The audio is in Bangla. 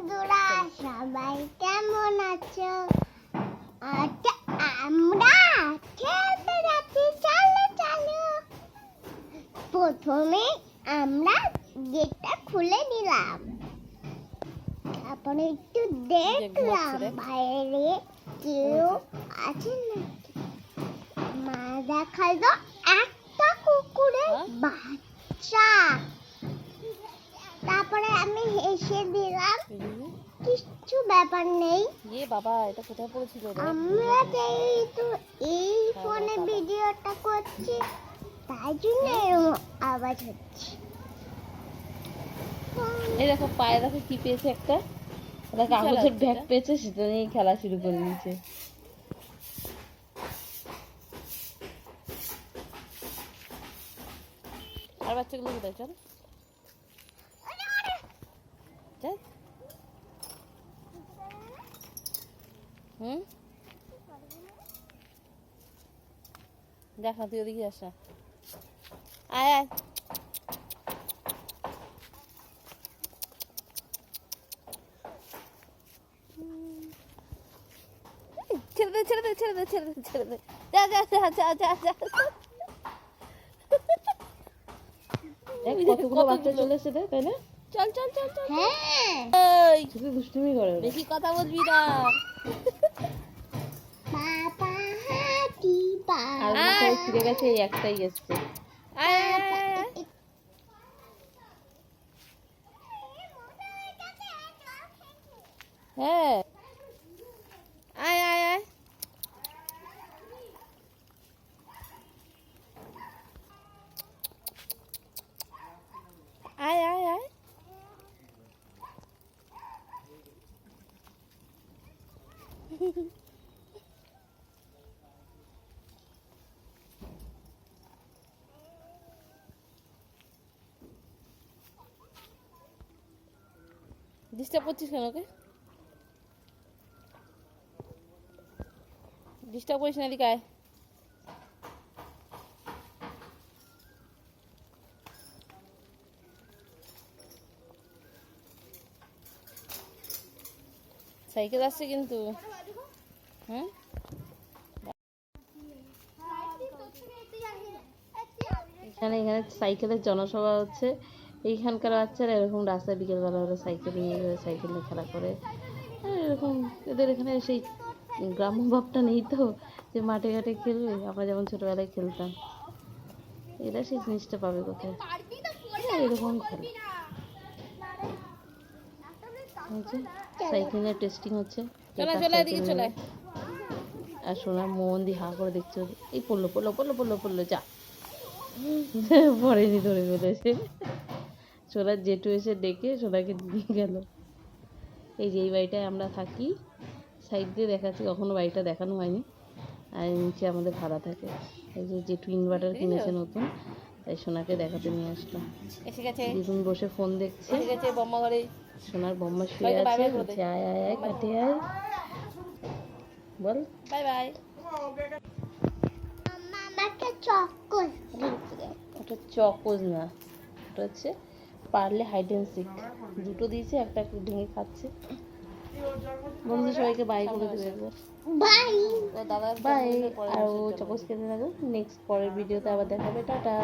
বন্ধুরা সবাই কেমন আছো? আচ্ছা আমরা খেলতে যাচ্ছি চলো চলো। প্রথমে আমরা গেটটা খুলে নিলাম। তারপরে একটু দেখলাম বাইরে কেউ আছে নাকি? মা দেখাল একটা কুকুরের হ্যাঁ? বাচ্চা। তারপরে আমি হেসে কিচ্ছু ব্যাপার নেই। বাবা এটা কোথায় পড়েছিল আমরা যেহেতু এই ফোনে ভিডিওটা করছি তাই জন্য আওয়াজ হচ্ছে। এই দেখো পায়ে দেখো কি পেয়েছে একটা। ওটা কাগজের ব্যাগ পেয়েছে সেটা নিয়ে খেলা শুরু করে দিয়েছে। আর বাচ্চাগুলো কোথায়? চল। দেখ না তুই ওদিকে আসা। আয় আয়। ছেড়ে দে ছেড়ে দে ছেড়ে দে ছেড়ে দে ছেড়ে দে। যা যা যা যা যা যা। কতগুলো বাচ্চা চলে এসেছে তাই না? চল চল চল চল হ্যাঁ। এই। শুধু দুষ্টুমি করে বেশি কথা বলবি না। ফিরে গেছে এই একটাই এসছে আয় আয়, আয়, আয়। হ্যাঁ। আয়। আয় আয় আয়। ডিস্টার্ব করছিস কেন ওকে ডিস্টার্ব করিস না এদিকে আয় সাইকেল আসছে কিন্তু হুম এখানে এখানে সাইকেলের জনসভা হচ্ছে এইখানকার বাচ্চারা এরকম রাস্তায় বিকেলবেলা হলে সাইকেল নিয়ে সাইকেল নিয়ে খেলা করে। আর এরকম এদের এখানে সেই গ্রাম্য ভাবটা নেই তো যে মাঠে ঘাটে খেলবে। আমরা যেমন ছোটবেলায় খেলতাম। এরা সেই জিনিসটা পাবে কোথায়? এরকম খেলে। সাইকেলের টেস্টিং হচ্ছে। আর সোনা মন দিয়ে হা করে দেখছে এই পড়ল পড়ল পড়ল পড়ল পড়ল যা। পড়েনি ধরে ফেলেছে সোনার জেঠু এসে ডেকে সোনাকে দিয়ে গেল। এই যে এই বাড়িটায় আমরা থাকি সাইড দিয়ে দেখাচ্ছি কখনো বাড়িটা দেখানো হয়নি। আর নিচে আমাদের ভাড়া থাকে। এই যে জেঠু ইনভার্টার কিনেছে নতুন তাই সোনাকে দেখাতে নিয়ে আসলাম। এসে গেছে। দিদুন বসে ফোন দেখছে। এসে গেছে বম্মা ঘরে। সোনার বম্মা শুয়ে বাই বাই আছে বলছে আয় আয় আয় কাটে আয়। বল। Bye bye. চক্কর ওটা চকোজ না ওটা হচ্ছে পারলে হাইড অ্যান্ড সিক দুটো দিয়েছে একটা একটু ভেঙে খাচ্ছে। বন্ধু সবাইকে বাই করে দেবে একবার। বাই বাই আর ও চকোস খেতে থাকো নেক্সট পরের ভিডিওতে আবার দেখাবে। টাটা।